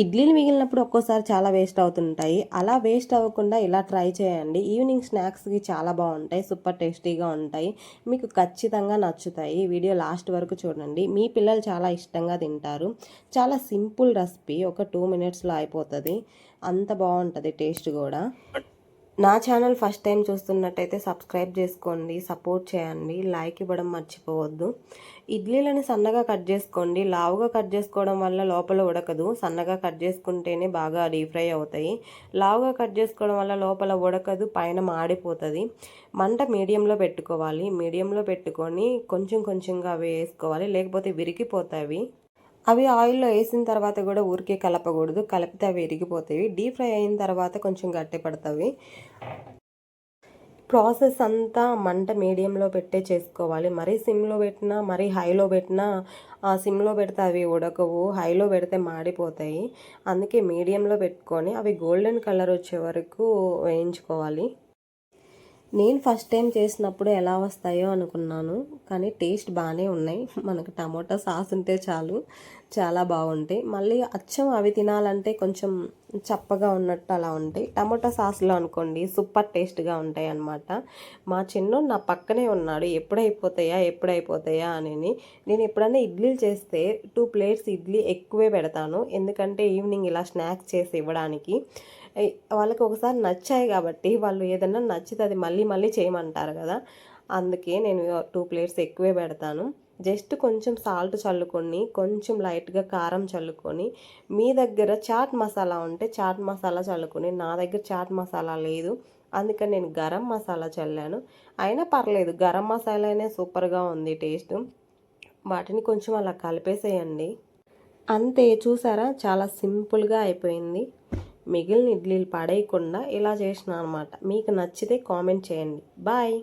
ఇడ్లీలు మిగిలినప్పుడు ఒక్కోసారి చాలా వేస్ట్ అవుతుంటాయి. అలా వేస్ట్ అవ్వకుండా ఇలా ట్రై చేయండి. ఈవినింగ్ స్నాక్స్కి చాలా బాగుంటాయి. సూపర్ టేస్టీగా ఉంటాయి. మీకు ఖచ్చితంగా నచ్చుతాయి. వీడియో లాస్ట్ వరకు చూడండి. మీ పిల్లలు చాలా ఇష్టంగా తింటారు. చాలా సింపుల్ రెసిపీ. ఒక టూ మినిట్స్లో అయిపోతుంది. అంత బాగుంటుంది టేస్ట్ కూడా. నా ఛానల్ ఫస్ట్ టైం చూస్తున్నట్టయితే సబ్స్క్రైబ్ చేసుకోండి సపోర్ట్ చేయండి లైక్ ఇవ్వడం మర్చిపోవద్దు. ఇడ్లీలని సన్నగా కట్ చేసుకోండి. లావుగా కట్ చేసుకోవడం వల్ల లోపల ఉడకదు. సన్నగా కట్ చేసుకుంటేనే బాగా డీప్ ఫ్రై అవుతాయి. లావుగా కట్ చేసుకోవడం వల్ల లోపల ఉడకదు పైన మాడిపోతుంది. మంట మీడియంలో పెట్టుకోవాలి. మీడియంలో పెట్టుకొని కొంచెం కొంచెంగా అవి వేసుకోవాలి. లేకపోతే విరిగిపోతాయి అవి ఆయిల్లో వేసిన తర్వాత కూడా ఊరికే కలపకూడదు. కలిపితే అవి విరిగిపోతాయి. డీప్ ఫ్రై అయిన తర్వాత కొంచెం గట్టి పడతాయి ప్రాసెస్ అంతా మంట మీడియంలో పెట్టే చేసుకోవాలి. మరీ సిమ్లో పెట్టినా మరీ హైలో పెట్టినా సిమ్లో పెడితే అవి ఉడకవు. హైలో పెడితే మాడిపోతాయి. అందుకే మీడియంలో పెట్టుకొని అవి గోల్డెన్ కలర్ వచ్చే వరకు వేయించుకోవాలి. నేను ఫస్ట్ టైం చేసినప్పుడు ఎలా వస్తాయో అనుకున్నాను కానీ టేస్ట్ బాగానే ఉన్నాయి. మనకు టమాటా సాస్ ఉంటే చాలు చాలా బాగుంటాయి. మళ్ళీ అచ్చం అవి తినాలంటే కొంచెం చప్పగా ఉన్నట్టు అలా ఉంటాయి. టమాటా సాస్లో అనుకోండి సూపర్ టేస్ట్గా ఉంటాయి అన్నమాట. మా చిన్న నా పక్కనే ఉన్నాడు ఎప్పుడైపోతాయా ఎప్పుడైపోతాయా అని నేను ఎప్పుడైనా ఇడ్లీలు చేస్తే టూ ప్లేట్స్ ఇడ్లీ ఎక్కువే పెడతాను. ఎందుకంటే ఈవినింగ్ ఇలా స్నాక్స్ చేసి ఇవ్వడానికి. వాళ్ళకి ఒకసారి నచ్చాయి కాబట్టి వాళ్ళు ఏదన్నా నచ్చితే అది మళ్ళీ మళ్ళీ మళ్ళీ చేయమంటారు కదా. అందుకే నేను టూ ప్లేట్స్ ఎక్కువే పెడతాను. జస్ట్ కొంచెం సాల్ట్ చల్లుకొని కొంచెం లైట్గా కారం చల్లుకొని మీ దగ్గర చాట్ మసాలా ఉంటే చాట్ మసాలా చల్లుకొని నా దగ్గర చాట్ మసాలా లేదు అందుకని నేను గరం మసాలా చల్లాను. అయినా పర్లేదు గరం మసాలానే సూపర్గా ఉంది టేస్ట్. వాటిని కొంచెం అలా కలిపేసేయండి. అంతే చూసారా? చాలా సింపుల్గా అయిపోయింది. మిగిలిన ఇడ్లీలు పడేయకుండా ఇలా చేసిన అనమాట మీకు నచ్చితే కామెంట్ చేయండి. బాయ్.